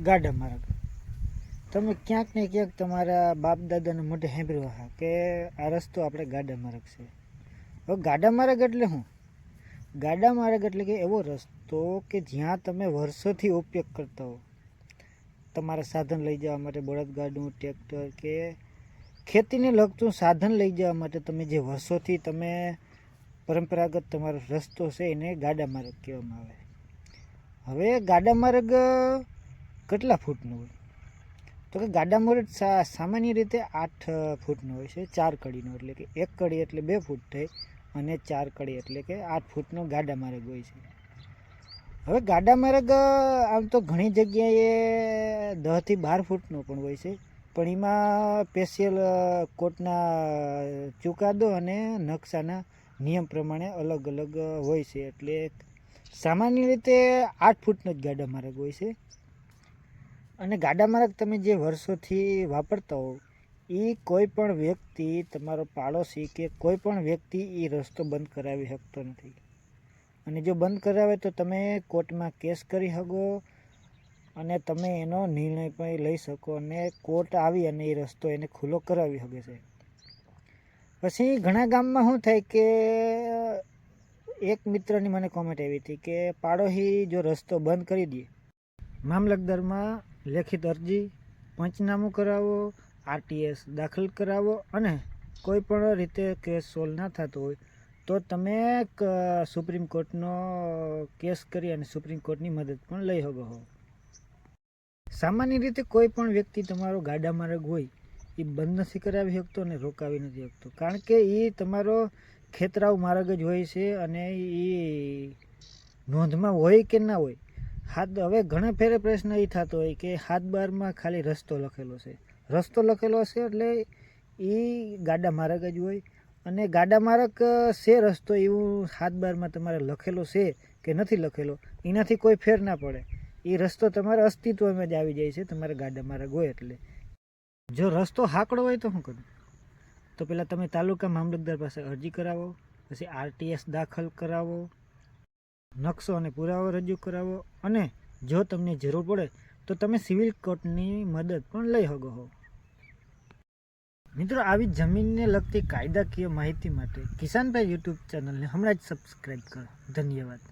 ગાડા માર્ગ તમે ક્યાંક ને ક્યાંક તમારા બાપ દાદાને મોઢે સાંભળ્યું હા કે આ રસ્તો આપણે ગાડા માર્ગ છે. હવે ગાડા માર્ગ એટલે શું? ગાડા માર્ગ એટલે કે એવો રસ્તો કે જ્યાં તમે વર્ષોથી ઉપયોગ કરતા હો. તમારા સાધન લઈ જવા માટે બળદગાડું ટ્રેક્ટર કે ખેતીને લગતું સાધન લઈ જવા માટે તમે જે વર્ષોથી તમે પરંપરાગત તમારો રસ્તો છે એને ગાડા માર્ગ કહેવામાં આવે. હવે ગાડા માર્ગ કેટલા ફૂટનું હોય? તો કે ગાડા સા- સામાન્ય રીતે આઠ ફૂટનો હોય છે, ચાર કડીનો, એટલે કે એક કડી એટલે બે ફૂટ થઈ અને ચાર કડી એટલે કે આઠ ફૂટનો ગાડા માર્ગ હોય છે. હવે ગાડા માર્ગ આમ તો ઘણી જગ્યાએ દહથી બાર ફૂટનો પણ હોય છે, પણ એમાં સ્પેશિયલ કોર્ટના ચુકાદો અને નકશાના નિયમ પ્રમાણે અલગ અલગ હોય છે, એટલે સામાન્ય રીતે આઠ ફૂટનો જ ગાડા માર્ગ હોય છે. અને ગાડા માર્ગ તમે જે વર્ષોથી વાપરતા હો એ કોઈ પણ વ્યક્તિ, તમારો પાડોશી કે કોઈ પણ વ્યક્તિ એ રસ્તો બંધ કરાવી શકતો નથી. અને જો બંધ કરાવે તો તમે કોર્ટમાં કેસ કરી શકો અને તમે એનો નિર્ણય પણ લઈ શકો અને કોર્ટ આવી અને એ રસ્તો એને ખુલ્લો કરાવી શકે છે. પછી ઘણા ગામમાં શું થાય કે, એક મિત્રની મને કોમેન્ટ આવી હતી કે, પાડોશી જો રસ્તો બંધ કરી દે, મામલતદારમાં લેખિત અરજી, પંચનામું કરાવો, આરટીએસ દાખલ કરાવો અને કોઈ પણ રીતે કેસ સોલ્વ ના થતો હોય, તો તમે સુપ્રીમ કોર્ટનો કેસ કરી અને સુપ્રીમ કોર્ટની મદદ પણ લઈ શકો હો સામાન્ય રીતે કોઈ પણ વ્યક્તિ તમારો ગાડા માર્ગ હોય એ બંધ નથી કરાવી શકતો અને રોકાવી નથી શકતો. કારણ કે એ તમારો ખેતરાવ માર્ગ જ હોય છે અને એ નોંધમાં હોય કે ના હોય હાથ હવે ઘણા ફેરે પ્રશ્ન એ થતો હોય કે હાથ બારમાં ખાલી રસ્તો લખેલો છે. રસ્તો લખેલો છે એટલે એ ગાડા માર્ગ જ હોય. અને ગાડા માર્ગ છે રસ્તો એવું હાથ બારમાં તમારે લખેલો છે કે નથી લખેલો, એનાથી કોઈ ફેર ના પડે. એ રસ્તો તમારા અસ્તિત્વમાં જ આવી જાય છે, તમારે ગાડા માર્ગ હોય એટલે. જો રસ્તો હાકડો હોય તો શું કરું તો પહેલાં તમે તાલુકા મામલતદાર પાસે અરજી કરાવો, પછી આરટીએસ દાખલ કરાવો નકશો અને પુરાવો રજૂ કરાવો અને જો તમને જરૂર પડે તો તમે સિવિલ કોર્ટની મદદ પણ લઈ શકો છો મિત્રો, આવી જમીનને લગતી કાયદાકીય માહિતી માટે કિસાનભાઈ યુટ્યુબ ચેનલને હમણાં જ સબસ્ક્રાઈબ કરો. ધન્યવાદ.